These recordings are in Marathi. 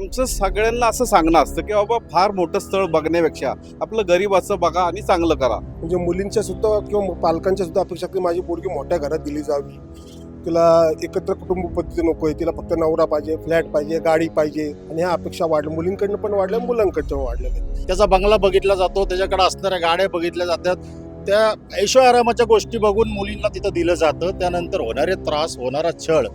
आमचं सगळ्यांना असं सांगणं असतं की बाबा फार मोठं स्थळ बघण्यापेक्षा आपलं गरीबाचं बघा आणि चांगलं करा. म्हणजे मुलींच्या सुद्धा किंवा पालकांच्या सुद्धा अपेक्षा की माझी पोरगी मोठ्या घरात दिली जावी. तिला एकत्र कुटुंब पद्धती नको आहे तिला फक्त नवरा पाहिजे फ्लॅट पाहिजे गाडी पाहिजे आणि ह्या अपेक्षा वाढल्या. मुलींकडनं पण वाढल्या मुलांकडच्या वाढलेल्या आहेत. त्याचा बंगला बघितला जातो त्याच्याकडे असणाऱ्या गाड्या बघितल्या जातात. त्या ऐशो आरामाच्या गोष्टी बघून मुलींना तिथं दिलं जातं. त्यानंतर होणारे त्रास होणारा छळ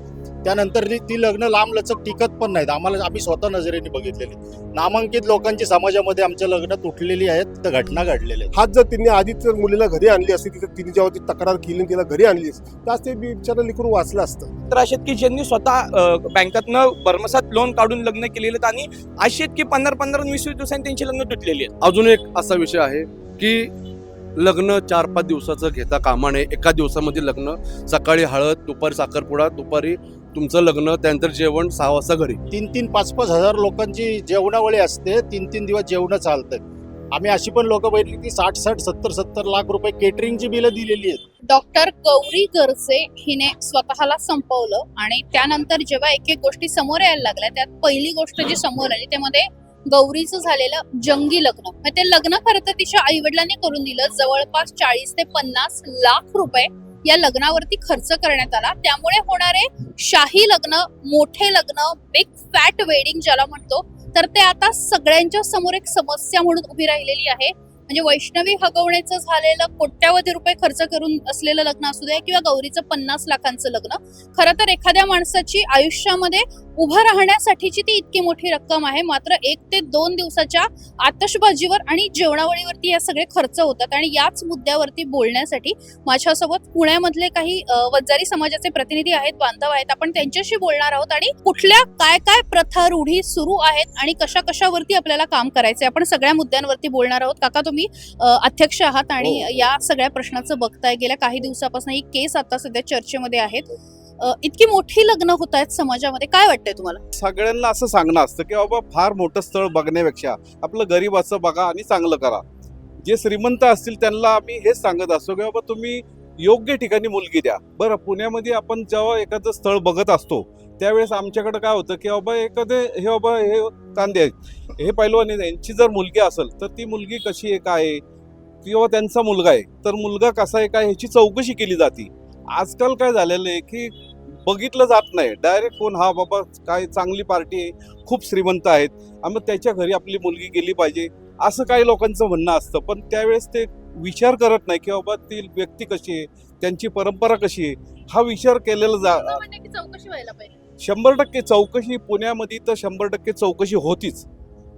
त्यानंतर ती- लग्न लांब लचक टिकत पण नाहीत. आम्हाला आम्ही स्वतः नजरेने बघितलेली. नामांकित लोकांची समाजामध्ये आमच्या लग्न तुटलेली आहेत तर घटना घडलेल्या आहेत. हाच जर तिने आधीच जर मुलीला घरी आणली असती तिथे तिने जेव्हा ती तक्रार केली तिला घरी आणली असती तर ते बिचारा लिकून वाचलं असतं. तर असे की ज्यांनी स्वतः बँकातनं भरमसात लोन काढून लग्न केलेले आहेत आणि असे की पंधरा पंधरा वीस वीस दिवसांनी त्यांची लग्न तुटलेली आहेत. अजून एक असा विषय आहे की लग्न चार पाच दिवसाचं घेता कामा नये. एका दिवसामध्ये लग्न सकाळी हळद दुपारी साखरपुडा दुपारी तुमचं लग्न त्यानंतर जेवण सहा वाजता घरी. तीन तीन पाच पाच हजार लोकांची जेवणावळी असते. तीन तीन दिवस जेवण चालतात आम्ही अशी पण लोक बघितली की साठ साठ सत्तर सत्तर लाख रुपये केटरिंगची बिलं दिलेली आहेत. डॉक्टर गौरी गरजे हिने स्वतःला संपवलं आणि त्यानंतर जेव्हा एक एक गोष्टी समोर यायला लागल्या त्यात पहिली गोष्ट जी समोर आली त्यामध्ये गौरीचं झालेलं जंगी लग्न. ते लग्न खरं तर तिच्या आई वडिलांनी करून दिलं. जवळपास चाळीस ते पन्नास लाख रुपये या लग्नावरती खर्च करण्यात आला. त्यामुळे होणारे शाही लग्न मोठे लग्न बिग फॅट वेडिंग ज्याला म्हणतो तर ते आता सगळ्यांच्या समोर एक समस्या म्हणून उभी राहिलेली आहे. म्हणजे वैष्णवी हगवण्याचं झालेलं कोट्यावधी रुपये खर्च करून असलेलं लग्न असू द्या किंवा गौरीचं पन्नास लाखांचं लग्न खरं तर एखाद्या माणसाची आयुष्यामध्ये उभं राहण्यासाठीची ती इतकी मोठी रक्कम आहे. मात्र एक ते दोन दिवसाच्या आतषबाजीवर आणि जेवणावळीवरती या सगळे खर्च होतात आणि याच मुद्द्यावरती बोलण्यासाठी माझ्यासोबत पुण्यामधले काही अ, वंजारी समाजाचे प्रतिनिधी आहेत बांधव आहेत. आपण त्यांच्याशी बोलणार आहोत आणि कुठल्या काय काय प्रथा रूढी सुरू आहेत आणि कशा कशावरती आपल्याला काम करायचंय. आपण सगळ्या मुद्द्यांवरती बोलणार आहोत. काका तुम्ही अ, अध्यक्ष आहात आणि या सगळ्या प्रश्नाचं बघताय. गेल्या काही दिवसापासून ही केस आता सध्या चर्चेमध्ये आहेत. इतकी मोठी लग्न होत आहेत समाजामध्ये. काय वाटतंय तुम्हाला? सगळ्यांना असं सांगणं असतं की बाबा फार मोठं स्थळ बघण्यापेक्षा आपलं गरीबाचं बघा आणि चांगलं करा. जे श्रीमंत असतील त्यांना आम्ही हेच सांगत असतो की बाबा तुम्ही योग्य ठिकाणी मुलगी द्या. बरं पुण्यामध्ये आपण जेव्हा एखादं स्थळ बघत असतो त्यावेळेस आमच्याकडे काय होतं की बाबा एखादे हे बाबा हे कांदे आहेत. हे पैलवान यांची जर मुलगी असेल तर ती मुलगी कशी आहे काय आहे? किंवा त्यांचा मुलगा आहे तर मुलगा कसा आहे काय ह्याची चौकशी केली जाते. आजकाल काय झालेलं आहे की बघितलं जात नाही. डायरेक्ट कोण हा बाबा काय चांगली पार्टी आहे खूप श्रीमंत आहेत आणि मग त्याच्या घरी आपली मुलगी गेली पाहिजे असं काही लोकांचं म्हणणं असतं. पण त्यावेळेस ते विचार करत नाही की बाबा ती व्यक्ती कशी आहे त्यांची परंपरा कशी आहे हा विचार केलेला जा शंभर टक्के चौकशी पुण्यामध्ये तर शंभर टक्के चौकशी होतीच.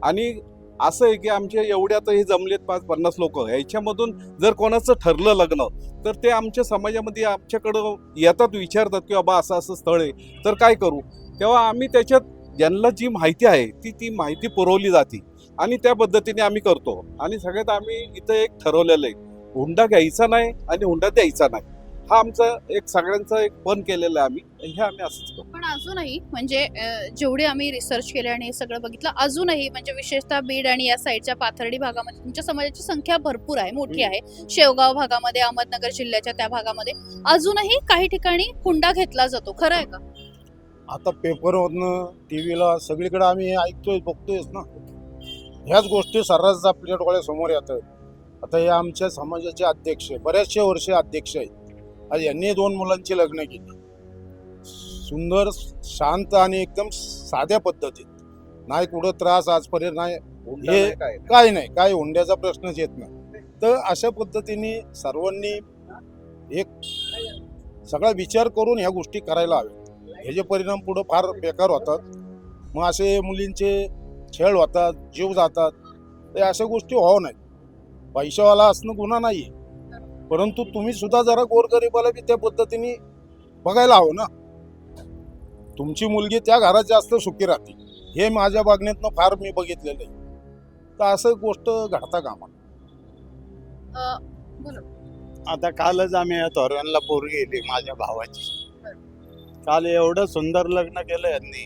आणि असं आहे की आमच्या एवढ्या तर हे जमलेत पाच पन्नास लोक. ह्याच्यामधून जर कोणाचं ठरलं लग्न तर ते आमच्या समाजामध्ये आमच्याकडं येतात विचारतात की बाबा असं असं स्थळ आहे. तर काय करू? तेव्हा आम्ही त्याच्यात ज्यांना जी माहिती आहे ती ती माहिती पुरवली जाते. आणि त्या पद्धतीने आम्ही करतो. आणि सगळ्यात आम्ही इथं एक ठरवलेलं आहे. हुंडा घ्यायचा नाही आणि हुंडा द्यायचा नाही. हा आमचा एक सगळ्यांचा एक पण केलेला आहे आम्ही. हे आम्ही असंच करतो पण अजूनही म्हणजे जेवढे आम्ही रिसर्च केले आणि हे सगळं बघितलं अजूनही म्हणजे विशेषतः बीड आणि या साईडच्या पाथर्डी भागामध्ये तुमच्या समाजाची संख्या भरपूर आहे मोठी आहे. शेवगाव भागामध्ये अहमदनगर जिल्ह्याच्या त्या भागामध्ये अजूनही काही ठिकाणी हुंडा घेतला जातो. खरं आहे का? आता पेपरवरनं टी व्हीला सगळीकडे आम्ही ऐकतोय बघतोयच ना. ह्याच गोष्टी सर्रास आपल्या डोळ्यासमोर येतात. आता हे आमच्या समाजाचे अध्यक्ष बऱ्याचशा वर्षे अध्यक्ष आहेत. आज यांनी दोन मुलांची लग्न केली. सुंदर शांत आणि एकदम साध्या पद्धतीत. नाही कुठं त्रास आजपर्यंत नाही. हे- काय? काय नाही. काय हुंड्याचा प्रश्नच येत नाही. तर अशा पद्धतीने सर्वांनी एक सगळा विचार करून ह्या गोष्टी करायला हव्या ह्याचे परिणाम पुढं फार बेकार होतात. मग असे मुलींचे खेळ होतात जीव जातात. ते अशा गोष्टी होऊ नाहीत पैशावाला असणं गुन्हा नाही परंतु तुम्ही सुद्धा जरा गोरगरिबाला बी त्या पद्धतीने बघायला हवं ना. तुमची मुलगी त्या घरात जास्त सुखी राहते. हे माझ्या बघण्यातनं फार मी बघितलेलं आहे. तर असं गोष्ट घडता कामा अ, बोला. आता कालच आम्ही या तोरव्यांना पोरगी गेली माझ्या भावाची. काल एवढं सुंदर लग्न केलं यांनी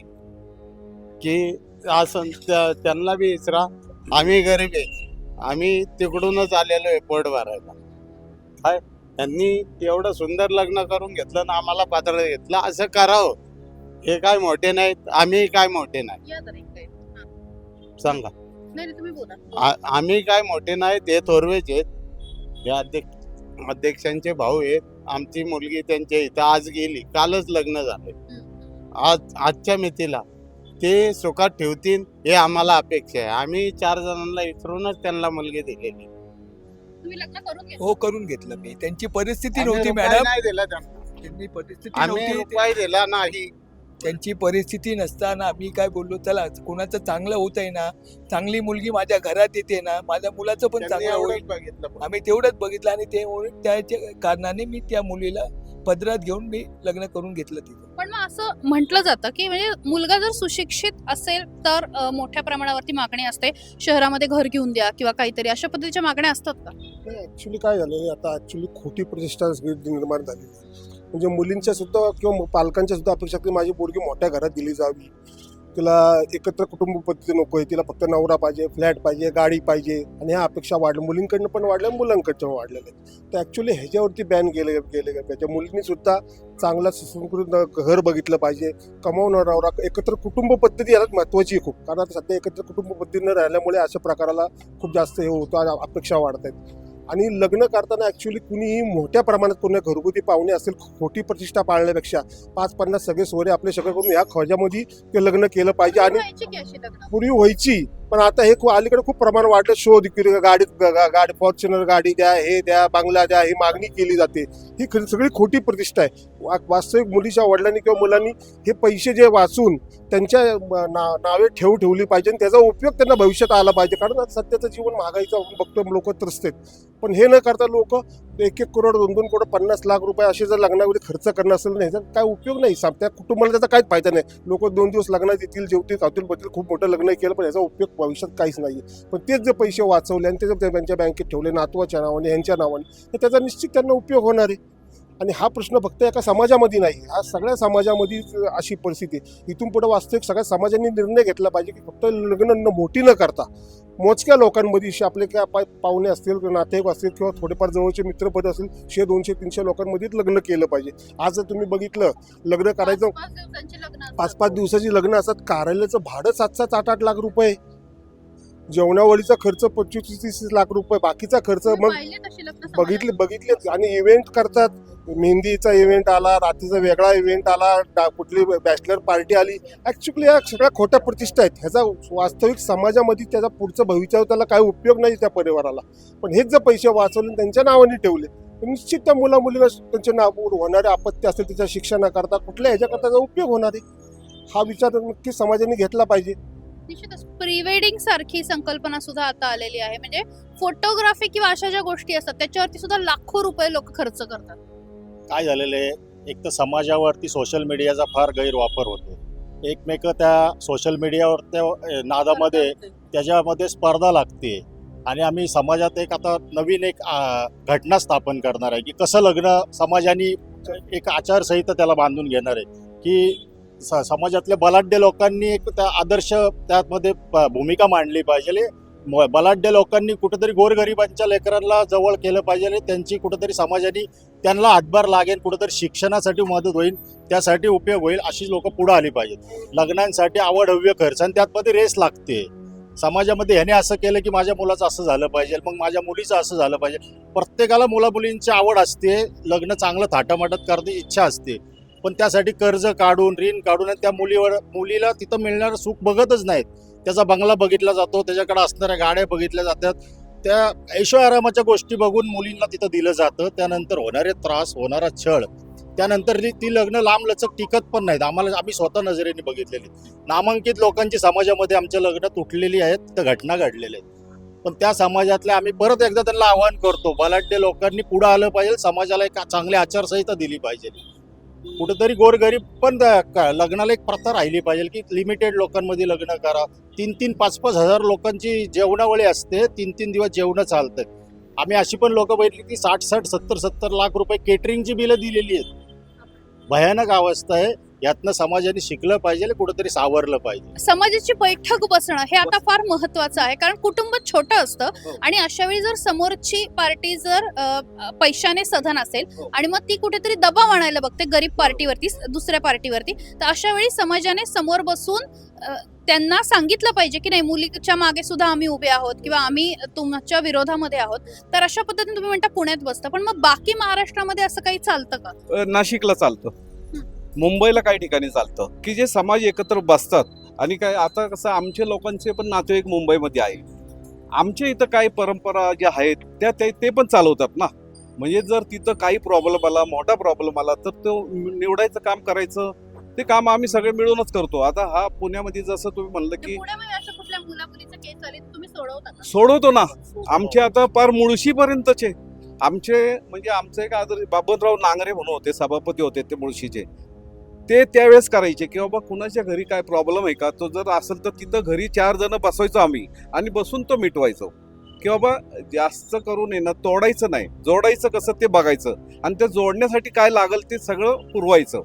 की असं त्या- त्यांना बी इचरा आम्ही गरीब आहे. आम्ही तिकडूनच आलेलो आहे पोट भरायला काय त्यांनी एवढं सुंदर लग्न करून घेतलं ना आम्हाला पातळ घेतलं. असं करावं. हे काय मोठे नाहीत. आम्ही काय मोठे नाही. सांगा. नाही नाही, तुम्ही बोला. आ- आम्ही काय मोठे नाही. ते थोरवेच आहेत. हे अध्यक्ष अध्यक्षांचे भाऊ आहेत. आमची मुलगी त्यांच्या इथं आज गेली. कालच लग्न झाले आज आजच्या मितीला ते सुखात ठेवतील हे आम्हाला अपेक्षा आहे. आम्ही चार जणांना विचारूनच त्यांना मुलगी दिलेली तुम्ही लग्न करून घ्या हो करून घेतलं मी. त्यांची परिस्थिती नव्हती मॅडम नाही दिला त्यांना. त्यांची परिस्थिती आम्ही नव्हती रुपये दिला नाही. त्यांची परिस्थिती नसताना आम्ही काय बोललो चला कोणाचं चांगलं होत आहे ना चांगली मुलगी माझ्या घरात येते ना माझ्या मुलाचं पण त्यांनी चांगलं होईल. एवढंच बघितलं. आम्ही तेवढंच बघितलं आणि ते त्याच्या कारणाने मी त्या मुलीला पदरात घेऊन मी लग्न करून घेतलं तिथं. पण मग असं म्हटलं जातं की म्हणजे मुलगा जर सुशिक्षित असेल तर अ, मोठ्या प्रमाणावरती मागणी असते. शहरामध्ये घर घेऊन द्या किंवा काहीतरी अशा पद्धतीच्या मागण्या असतात का? ऍक्च्युली काय झालं आता ऍक्च्युली खोटी प्रतिष्ठा निर्माण झालेली आहे. म्हणजे मुलींच्या सुद्धा किंवा पालकांच्या सुद्धा अपेक्षा की माझी पोरगी मोठ्या घरात दिली जावी. तिला एकत्र कुटुंब पद्धती नको आहे. तिला फक्त नवरा पाहिजे फ्लॅट पाहिजे गाडी पाहिजे आणि ह्या अपेक्षा वाढल्या. मुलींकडनं पण वाढल्या मुलांकडच्या पण वाढलेल्या आहेत. तर ॲक्च्युली ह्याच्यावरती बॅन गेले गेले त्याच्या मुलींनी सुद्धा चांगला सुसंस्कृत घर बघितलं पाहिजे. कमावणारा नवरा एकत्र कुटुंब पद्धती यालाच महत्त्वाची आहे खूप. कारण आता सध्या एकत्र कुटुंब पद्धती न राहिल्यामुळे अशा प्रकाराला खूप जास्त हे होतं आणि अपेक्षा वाढत आहेत. आणि लग्न करताना ॲक्च्युली कुणीही मोठ्या प्रमाणात कोणी घरगुती पाहुणे असेल खोटी प्रतिष्ठा पाळण्यापेक्षा पाच पन्नास सगळे सोयरे आपले सगळं करून ह्या खर्जामध्ये ते लग्न केलं पाहिजे आणि पूर्वी व्हायची. पण आता हे खूप अलीकडे खूप प्रमाण वाढलं. शोध गाडी गाडी फॉर्च्युनर गाडी द्या हे द्या बांगला द्या ही मागणी केली जाते. ही खरी- सगळी खोटी प्रतिष्ठा आहे. वा- वास्तविक मुलीच्या वडिलांनी किंवा मुलांनी हे पैसे जे वाचून त्यांच्या ना- नावे ठेव ठेवली पाहिजे आणि त्याचा उपयोग त्यांना भविष्यात आला पाहिजे. कारण आता सध्याचं जीवन महागाईचं बघतो लोक त्रस्त आहेत. पण हे न करता लोक एक एक करोड दोन दोन करोड पन्नास लाख रुपये असे जर लग्नामध्ये खर्च करणं असेल नाही तर काय उपयोग नाही. साम- त्या कुटुंबाला त्याचा काहीच फायदा नाही. लोक दोन दिवस लग्नात येतील जेवतील खातील बघतील खूप मोठं लग्न केलं पण याचा उपयोग भविष्यात काहीच नाही पण तेच जे पैसे वाचवले आणि ते जर त्यांच्या बँकेत ठेवले नातवाच्या नावाने यांच्या नावाने तर त्याचा निश्चित त्यांना उपयोग होणार आहे. आणि हा प्रश्न फक्त एका समाजामध्ये नाही हा सगळ्या समाजामध्ये अशी परिस्थिती इथून पुढे वास्तविक सगळ्या समाजांनी निर्णय घेतला पाहिजे की फक्त लग्न न मोठी न करता मोजक्या लोकांमध्ये आपले काय पा- पाहुणे असतील नातेवाईक असतील किंवा थोडेफार जवळचे मित्रपद असतील शे दोनशे तीनशे लोकांमध्ये लग्न केलं पाहिजे. आज जर तुम्ही बघितलं लग्न करायचं पाच पाच दिवसांची लग्न असतात. कार्यालयाचं भाडं सात सात आठ आठ लाख रुपये. जेवणावळीचा खर्च पंचवीस तीस लाख रुपये. बाकीचा खर्च मग? बघितले बघितले आणि इव्हेंट करतात. मेहंदीचा इव्हेंट आला रात्रीचा वेगळा इव्हेंट आला डा- कुठली बॅचलर पार्टी आली. ॲक्च्युली या सगळ्या खोट्या प्रतिष्ठा आहेत. ह्याचा वास्तविक समाजामध्ये त्याचा पुढचं भविष्यावर त्याला काही उपयोग नाही त्या परिवाराला. पण हेच जर पैसे वाचवले त्यांच्या नावाने ठेवले तर निश्चित त्या मुला मुलीला त्यांच्या नाव होणारे आपत्ती असेल त्याच्या शिक्षणाकरता कुठल्या ह्याच्याकरता त्याचा उपयोग होणार आहे? हा विचार नक्की समाजाने घेतला पाहिजे. निश्चितच. प्री सारखी संकल्पना सुद्धा आता आलेली आहे. म्हणजे फोटोग्राफी किंवा अशा ज्या गोष्टी असतात त्याच्यावरती सुद्धा लाखो रुपये लोक खर्च करतात. काय झालेलं आहे? एक तर समाजावरती सोशल मीडियाचा फार गैरवापर होतो एकमेक त्या सोशल मीडियावर त्या नादामध्ये त्याच्यामध्ये स्पर्धा लागते. आणि आम्ही समाजात एक आता नवीन एक घटना स्थापन करणार आहे की कसं लग्न समाजाने एक आचारसंहिता त्याला बांधून घेणार आहे की समाजातल्या बलाढ्य लोकांनी एक त्या आदर्श त्यामध्ये भूमिका मांडली पाहिजे बलाढ्य लोकांनी कुठेतरी गोरगरिबांच्या लेकरांना जवळ केलं पाहिजे आणि त्यांची कुठेतरी समाजाने त्यांना हातभार लागेल कुठेतरी शिक्षणासाठी मदत होईल त्यासाठी उपयोग होईल अशी लोक पुढे आली पाहिजेत. लग्नांसाठी आवड हव्य खर्च आणि त्यातमध्ये रेस लागते. समाजामध्ये ह्याने असं केलं की माझ्या मुलाचं असं झालं पाहिजे मग माझ्या मुलीचं असं झालं पाहिजे. प्रत्येकाला मुला मुलींची आवड असते लग्न चांगलं थाटामाटात करण्याची इच्छा असते. पण त्यासाठी कर्ज काढून ऋण काढून आणि त्या मुलीवर मुलीला तिथं मिळणारं सुख बघतच नाहीत. त्याचा बंगला बघितला जातो त्याच्याकडे असणाऱ्या गाड्या बघितल्या जातात. त्या ऐशो आरामाच्या गोष्टी बघून मुलींना तिथं दिलं जातं. त्यानंतर होणारे त्रास होणारा छळ. त्यानंतर ती- लग्न लांब लचक टिकत पण नाहीत. आम्हाला आम्ही स्वतः नजरेने बघितलेली. नामांकित लोकांची समाजामध्ये आमच्या लग्न तुटलेली आहेत. त्या घटना घडलेल्या आहेत. पण त्या समाजातल्या आम्ही परत एकदा त्यांना आवाहन करतो. बलाढ्य लोकांनी पुढं आलं पाहिजे. समाजाला एक चांगली आचारसंहिता दिली पाहिजे. कुठेतरी गोरगरीब पण का- लग्नाला एक प्रथा राहिली पाहिजे की लिमिटेड लोकांमध्ये लग्न करा. तीन तीन पाच पाच हजार लोकांची जेवणावळी असते. तीन तीन दिवस जेवणं चालतं आम्ही अशी पण लोक बघितली की साठ साठ सत्तर सत्तर लाख रुपये केटरिंगची बिलं दिलेली आहेत. भयानक अवस्था आहे. यातनं समाजाने शिकलं पाहिजे कुठेतरी सावरलं पाहिजे समाजाची बैठक बसणं हे आता फार महत्वाचं आहे कारण कुटुंब छोटं हो. असतं आणि अशा वेळी जर समोरची पार्टी जर अ, पैशाने सधन असेल हो. आणि मग ती कुठेतरी दबाव आणायला बघते गरीब पार्टीवरती दुसऱ्या पार्टीवरती तर अशा वेळी समाजाने समोर बसून अ, त्यांना सांगितलं पाहिजे की नाही मुलीच्या मागे सुद्धा आम्ही उभे आहोत किंवा आम्ही तुमच्या विरोधामध्ये आहोत तर अशा पद्धतीने तुम्ही म्हणता पुण्यात बसता पण मग बाकी महाराष्ट्रामध्ये असं काही चालतं का नाशिकला चालतं मुंबईला काही ठिकाणी चालतं. की जे समाज एकत्र बसतात. आणि काय आता कसं आमच्या लोकांचे पण नातेवाईक मुंबईमध्ये आहे आमच्या इथं काही परंपरा ज्या आहेत त्या ते ते पण चालवतात ना. म्हणजे जर तिथं काही प्रॉब्लेम आला मोठा प्रॉब्लेम आला तर तो निवडायचं काम करायचं. ते काम आम्ही सगळे मिळूनच करतो. आता हा पुण्यामध्ये जसं तुम्ही म्हणलं की सोडवता ना? आमचे आता पार मुळशीपर्यंतचे. आमचे म्हणजे आमचे एक आदर बाबतराव नांगरे म्हणून होते सभापती होते ते मुळशीचे. ते त्यावेळेस करायचे की बाबा कुणाच्या घरी काय प्रॉब्लेम आहे का? तो जर असेल तर तिथं घरी चार जण बसवायचो आम्ही आणि बसून तो मिटवायचो. की बाबा जास्त करून ना तोडायचं नाही. जोडायचं कसं ते बघायचं. आणि ते जोडण्यासाठी काय लागेल ते सगळं पुरवायचं.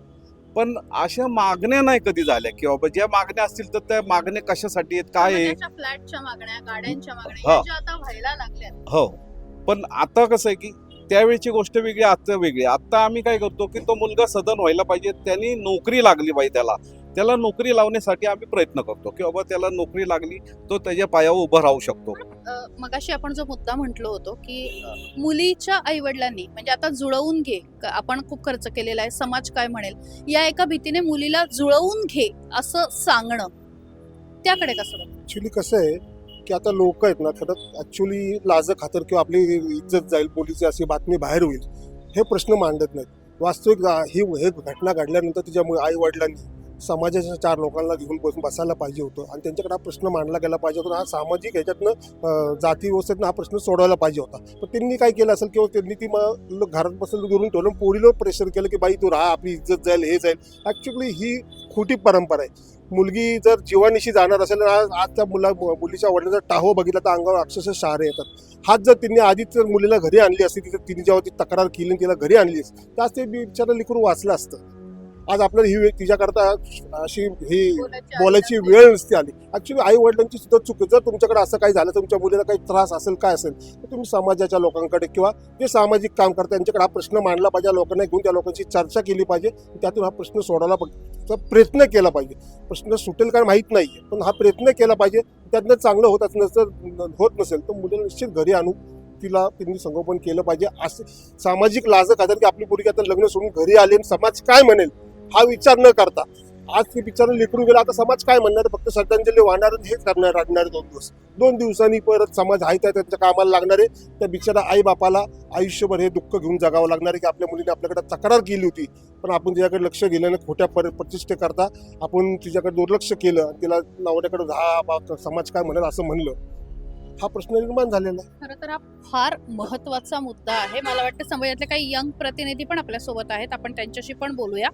पण अशा मागण्या नाही कधी झाल्या की बाबा ज्या मागण्या असतील तर त्या मागण्या कशासाठी आहेत काय आहे? फ्लॅटच्या मागण्या गाड्यांच्या मागण्या हा. या ज्या आता व्हायला लागल्या हो. पण आता कसं आहे की त्यावेळची गोष्ट वेगळी आता वेगळी. आता आम्ही काय करतो की तो मुलगा सदन व्हायला पाहिजे त्यांनी नोकरी लागली पाहिजे त्याला. त्याला नोकरी लावण्यासाठी आम्ही प्रयत्न करतो की बाबा त्याला नोकरी लागली तो त्याच्या पायावर उभं राहू शकतो. मगाशी आपण जो मुद्दा म्हटलो होतो की मुलीच्या आई वडिलांनी म्हणजे आता जुळवून घे क- आपण खूप खर्च केलेला आहे समाज काय म्हणेल या एका भीतीने मुलीला जुळवून घे असं सांगणं त्याकडे कसं? ऍक्च्युली कसं आहे की आता लोक आहेत ना खरंच ऍक्च्युली लाज खातर किंवा आपली इज्जत जाईल पोलीसची अशी बातमी बाहेर होईल हे प्रश्न मांडत नाहीत. वास्तविक जा- ही हे घटना घडल्यानंतर तिच्या आई वडिलांनी समाजाच्या चार लोकांना घेऊन बसून बसायला पाहिजे होतं आणि त्यांच्याकडे हा प्रश्न मांडला गेला पाहिजे होता. हा सामाजिक ह्याच्यातनं जाती व्यवस्थेतनं हा प्रश्न सोडवायला पाहिजे होता. पण त्यांनी काय केलं असेल किंवा त्यांनी ती मग घरात बसून धरून ठेवलं पोरीला प्रेशर केलं की बाई तू राहा आपली इज्जत जाईल हे जाईल. ॲक्च्युली ही खोटी परंपरा आहे. मुलगी जर जीवानिशी जाणार असेल तर आज आज त्या मुला मुलीच्या वडिलांचा टाहो बघितला तर अंगावर अक्षरशः शहारे येतात. हाच जर तिने आधीच जर मुलीला घरी आणली असती तिथे तिने जेव्हा ती तक्रार केली आणि तिला घरी आणली असती तर आज ते बिचारा लिखून वाचलं असतं. आज आपल्याला ही तिच्याकरता अशी ही बोलायची वेळ नसते आली. ऍक्च्युली आई वडिलांची सुद्धा चूक. जर तुमच्याकडे असं काही झालं तुमच्या मुलीला काही त्रास असेल काय असेल तर तुम्ही समाजाच्या लोकांकडे किंवा जे सामाजिक काम करतात त्यांच्याकडे हा प्रश्न मांडला पाहिजे लोकांना घेऊन त्या लोकांची चर्चा केली पाहिजे त्यातून हा प्रश्न सोडवला पाहिजे. प्रयत्न केला पाहिजे. प्रश्न सुटेल काय माहीत नाही पण हा प्रयत्न केला पाहिजे. त्यातनं चांगलं होत असं नसेल होत नसेल तर मुलीला निश्चित घरी आणून तिला त्यांनी संगोपन केलं पाहिजे. असं सामाजिक लाज खातर की आपली पोरगी आता लग्न सोडून घरी आली आणि समाज काय म्हणेल? हा विचार न करता. आज ती पिक्चर लिखून गेला आता समाज काय म्हणणार फक्त श्रद्धांजली वाहणार हे हेच करणार राहणार दोन दिवस. दोन दिवसांनी परत समाज आहे त्या त्यांच्या कामाला लागणार आहे. त्या बिचारा आई बापाला आयुष्यभर हे दुःख घेऊन जगावं लागणार आहे की आपल्या मुलीने आपल्याकडे तक्रार केली होती. पण आपण तिच्याकडे लक्ष गेल्यानं खोट्या पर प्रतिष्ठेकरता आपण तिच्याकडे दुर्लक्ष केलं. तिला नवऱ्याकडे हा बा समाज काय म्हणेल? असं म्हणलं. हा प्रश्न निर्माण झालेला आहे. खरं तर हा फार महत्त्वाचा मुद्दा आहे. मला वाटतं समाजातले काही यंग प्रतिनिधी पण आपल्यासोबत आहेत. आपण त्यांच्याशी पण बोलूया.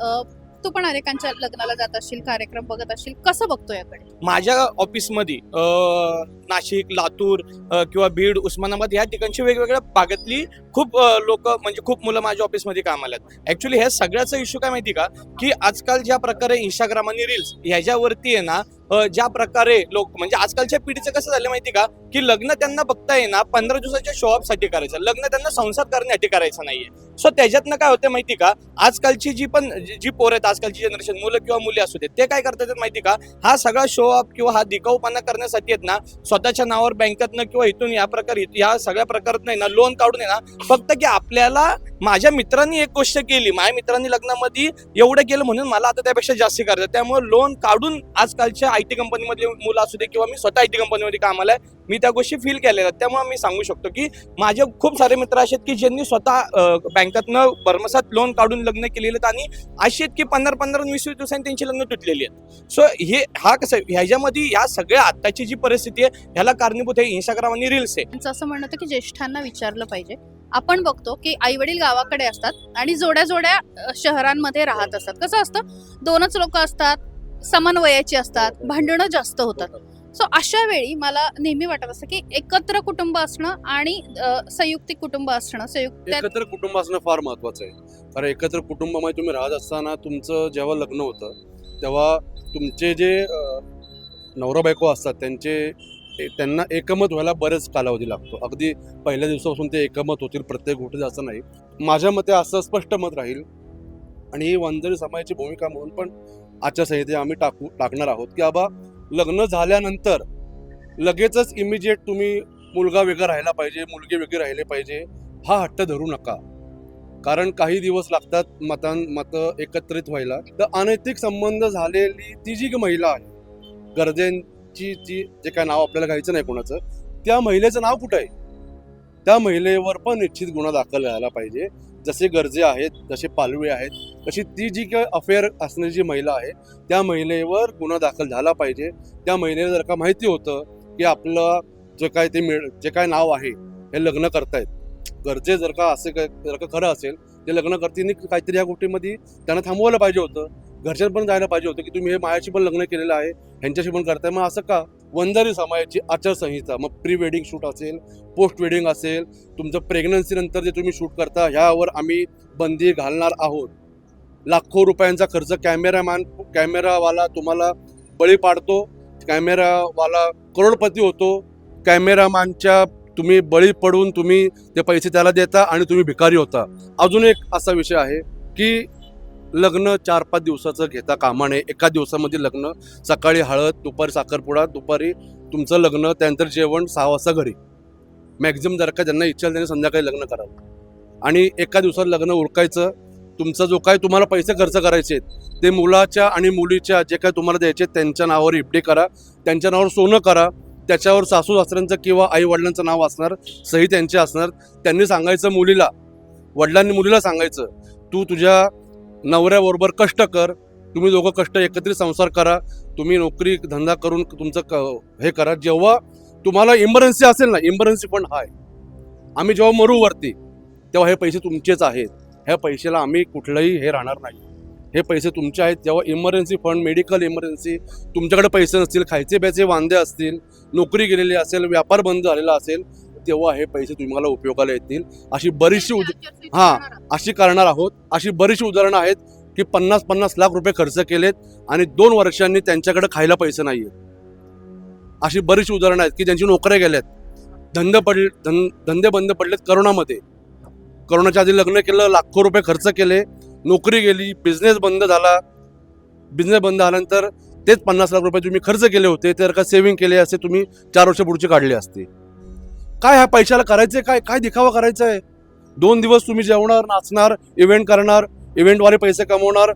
अ, तू पण अनेकांच्या लग्नाला जात असशील कार्यक्रम बघत असशील. कसं बघतो याकडे माझ्या ऑफिसमध्ये अं, नाशिक लातूर अं, किंवा बीड उस्मानाबाद या ठिकाणची वेगवेगळ्या भागातली खूप लोक म्हणजे खूप मुलं माझ्या ऑफिसमध्ये कामाला आहेत. ऍक्च्युली ह्या सगळ्याचा इश्यू काय माहिती का? की आजकाल ज्या प्रकारे इंस्टाग्राम आणि रील्स ह्याच्यावरती आहे ना ज्या प्रकारे लोक म्हणजे आजकालच्या पिढीचं कसं झालं माहिती का? की लग्न त्यांना बघता येणार पंधरा दिवसाच्या शोअपसाठी करायचं. लग्न त्यांना संसार करण्यासाठी करायचं नाहीये. सो त्याच्यातनं काय होतं माहिती का? आजकालची जी पण जी- पोर आहेत आजकालची जनरेशन मुलं किंवा मुली असू देत ते काय करतात माहिती का? हा सगळा शो अप किंवा हा दिकाऊपणा करण्यासाठी आहेत ना स्वतःच्या नावावर बँकेतनं किंवा इथून या प्रकारे या सगळ्या प्रकारात नाही ना लोन काढून आहे ना फक्त की आपल्याला माझ्या मित्रांनी एक गोष्ट केली. माझ्या मित्रांनी लग्नामध्ये एवढं केलं म्हणून मला आता त्यापेक्षा जास्त करायचं त्यामुळे लोन काढून आजकालच्या आय टी कंपनीमधले मुलं असू दे किंवा मी स्वतः आय टी कंपनीमध्ये कामाला आहे मी त्या गोष्टी फील केलेल्या आहेत. त्यामुळे मी सांगू शकतो की माझे खूप सारे मित्र असे आहेत की ज्यांनी स्वतः बँकातनं भरमसात लोन काढून लग्न केलेले आहेत आणि असे आहेत की पंधरा पंधरा वीस वीस दिवसांनी त्यांची लग्न तुटलेली आहेत. सो हे हा कसं ह्याच्यामध्ये या सगळ्या आत्ताची जी परिस्थिती आहे ह्याला कारणीभूत आहे इंस्टाग्राम आणि रील्स आहे. त्यांचं असं म्हणणं होतं की ज्येष्ठांना विचारलं पाहिजे. आपण बघतो की आई वडील गावाकडे असतात आणि जोड्या जोड्या शहरांमध्ये राहत असतात. कसं असतं? दोनच लोक असतात समन्वयाची असतात भांडणं जास्त होतात. सो अशा वेळी मला नेहमी वाटत असतं की एकत्र कुटुंब असणं आणि संयुक्तिक कुटुंब असणं संयुक्त एकत्र कुटुंब असणं फार महत्वाचं आहे. कारण एकत्र कुटुंबामध्ये तुम्ही राहत असताना तुमचं जेव्हा लग्न होतं तेव्हा तुमचे जे नवरा बायको असतात त्यांचे त्यांना एकमत व्हायला बरेच कालावधी लागतो. अगदी पहिल्या दिवसापासून ते एकमत होतील प्रत्येक गोष्टीत असं नाही. माझ्या मते असं स्पष्ट मत राहील. आणि ही वंजरी समाजाची भूमिका म्हणून पण आचारसंहिते आम्ही टाकू टाकणार आहोत. की बाबा लग्न झाल्यानंतर लगेचच इमिजिएट तुम्ही मुलगा वेगळा राहिला पाहिजे मुलगी वेगळी राहिले पाहिजे हा हट्ट धरू नका. कारण काही दिवस लागतात मतां मतं एकत्रित व्हायला. तर अनैतिक संबंध झालेली ती जी महिला आहे गरजेंची जी जे काय नाव आपल्याला घ्यायचं नाही कोणाचं त्या महिलेचं नाव कुठं आहे? त्या महिलेवर पण निश्चित गुन्हा दाखल व्हायला पाहिजे. जसे गरजे आहेत जसे पालवे आहेत. तशी ती जी काय अफेअर असणारी जी महिला आहे त्या महिलेवर गुन्हा दाखल झाला पाहिजे. त्या महिलेला जर का माहिती होतं की आपलं जे काय ते मिळ जे काय नाव आहे हे लग्न करतायत. गरजे जर का असे काय जर का खरं असेल ते लग्न करताना काहीतरी या गोष्टीमध्ये त्यांना थांबवायला पाहिजे होतं. घरच्यात पण जायला पाहिजे होतं की तुम्ही हे मायाशी पण लग्न केलेलं आहे ह्यांच्याशी पण करताय. मग असं का? वंजारी समाजाची आचारसंहिता मग प्री वेडिंग शूट असेल पोस्ट वेडिंग असेल तुमचं प्रेग्नन्सीनंतर जे तुम्ही शूट करता ह्यावर आम्ही बंदी घालणार आहोत. लाखो रुपयांचा खर्च. कॅमेरामॅन कॅमेरावाला तुम्हाला बळी पाडतो. कॅमेरावाला करोडपती होतो. कॅमेरामॅनच्या तुम्ही बळी पडून तुम्ही ते पैसे त्याला देता आणि तुम्ही भिकारी होता. अजून एक असा विषय आहे की लग्न चार पाच दिवसाचं घेता कामा नये. एका दिवसामध्ये लग्न सकाळी हळद दुपारी साखरपुडा दुपारी तुमचं लग्न त्यानंतर जेवण सहा वाजता घरी. मॅक्झिमम जर का ज्यांना इच्छा त्यांनी संध्याकाळी लग्न करावं. आणि एका दिवसात लग्न उरकायचं तुमचा जो काय तुम्हाला पैसे खर्च करायचे आहेत ते मुलाच्या आणि मुलीच्या जे काय तुम्हाला द्यायचे आहेत, त्यांच्या नावावर इफ्डी करा त्यांच्या नावावर सोनं करा त्याच्यावर सासू सासऱ्यांचं किंवा आई वडिलांचं नाव असणार सही त्यांचे असणार त्यांनी सांगायचं मुलीला वडिलांनी मुलीला सांगायचं तू तुझ्या नवऱ्याबरोबर कष्ट कर तुम्ही दोघं कष्ट एकत्रित संसार करा तुम्ही नोकरी धंदा करून तुमचं क हे करा जेव्हा तुम्हाला इमर्जन्सी असेल ना इमर्जन्सी फंड हाय आम्ही जेव्हा मरू वरती तेव्हा हे पैसे तुमचेच आहेत. ह्या पैशाला आम्ही कुठलंही हे राहणार नाही. हे पैसे तुमचे आहेत जेव्हा इमर्जन्सी फंड मेडिकल इमर्जन्सी तुमच्याकडे पैसे नसतील खायचे प्यायचे वांदे असतील नोकरी गेलेली असेल व्यापार बंद झालेला असेल तेव्हा हे पैसे तुम्हाला उपयोगाला येतील. अशी बरीचशी उद हां अशी करणार आहोत. अशी बरीचशी उदाहरणं आहेत की पन्नास पन्नास लाख रुपये खर्च केलेत आणि दोन वर्षांनी त्यांच्याकडे खायला पैसे नाही आहेत अशी बरीचशी उदाहरणं आहेत की ज्यांची नोकऱ्या गेल्यात धंदे पडले धन धंदे बंद पडलेत करोनामध्ये. करोनाच्या आधी लग्न केलं लाखो रुपये खर्च केले नोकरी गेली बिझनेस बंद झाला. बिझनेस बंद झाल्यानंतर तेच पन्नास लाख रुपये तुम्ही खर्च केले होते तर का सेव्हिंग केले असे तुम्ही चार वर्ष पुढचे काढले असते. काय ह्या पैशाला करायचं आहे काय काय दिखावा करायचा आहे दोन दिवस तुम्ही जेवणार नाचणार इव्हेंट करणार इव्हेंटवाले पैसे कमवणार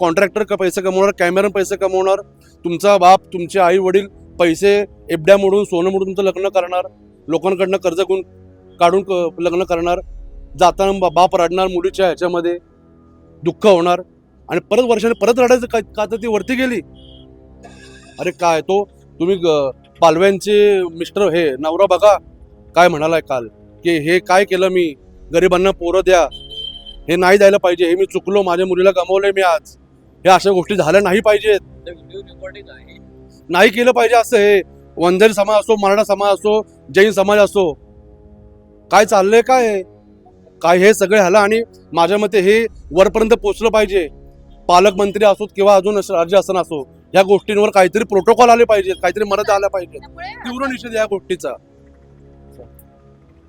कॉन्ट्रॅक्टर का पैसे कमवणार कॅमेरा पैसे कमवणार तुमचा बाप तुमचे आई वडील पैसे एबड्या मोडून सोनं मोडून तुमचं लग्न करणार लोकांकडनं कर्ज घेऊन काढून क- लग्न करणार जाताना बा- बाप रडणार मुलीच्या ह्याच्यामध्ये दुःख होणार. आणि परत वर्षाने परत रडायचं का का तर ती वरती गेली. अरे काय तो तुम्ही ग- पालव्यांचे मिस्टर हे नवरा बघा. काय म्हणालाय काल? की हे काय केलं मी? गरिबांना पोरं द्या. हे नाही द्यायला पाहिजे. हे मी चुकलो. माझ्या मुलीला गमावलंय मी आज. हे अशा गोष्टी झाल्या नाही पाहिजेत. नाही केलं पाहिजे असं हे. वंजारी समाज असो मराठा समाज असो जैन समाज असो. काय चाललंय काय काय हे सगळे ह्याला आणि माझ्या मते हे वरपर्यंत पोचलं पाहिजे. पालकमंत्री असोत किंवा अजून असं राज्य असो या गोष्टींवर काहीतरी प्रोटोकॉल आले पाहिजेत काहीतरी मर्यादा आल्या पाहिजेत तीव्र निषेध या गोष्टीचा.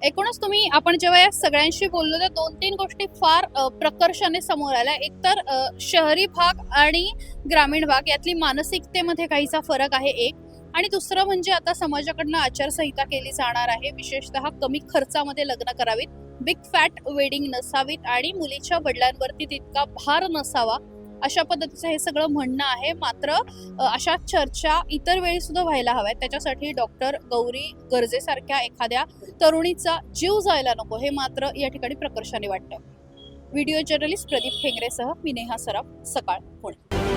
एकूणच तुम्ही आपण जेव्हा या सगळ्यांशी बोललो तर दोन तीन गोष्टी फार प्रकर्षाने समोर आल्या. एकतर शहरी भाग आणि ग्रामीण भाग यातली मानसिकतेमध्ये काहीसा फरक आहे एक. आणि दुसरं म्हणजे आता समाजाकडनं आचारसंहिता केली जाणार आहे. विशेषतः कमी खर्चामध्ये लग्न करावीत. बिग फॅट वेडिंग नसावीत आणि मुलीच्या वडिलांवरती तितका भार नसावा अशा पद्धतीचं हे सगळं म्हणणं आहे. मात्र अशा चर्चा इतर वेळी सुद्धा व्हायला हव्यात. त्याच्यासाठी डॉक्टर गौरी गरजेसारख्या एखाद्या तरुणीचा जीव जायला नको हे मात्र या ठिकाणी प्रकर्षाने वाटतं. व्हिडिओ जर्नलिस्ट प्रदीप खेंगरेसह मी नेहा सराफ सकाळ पुणे.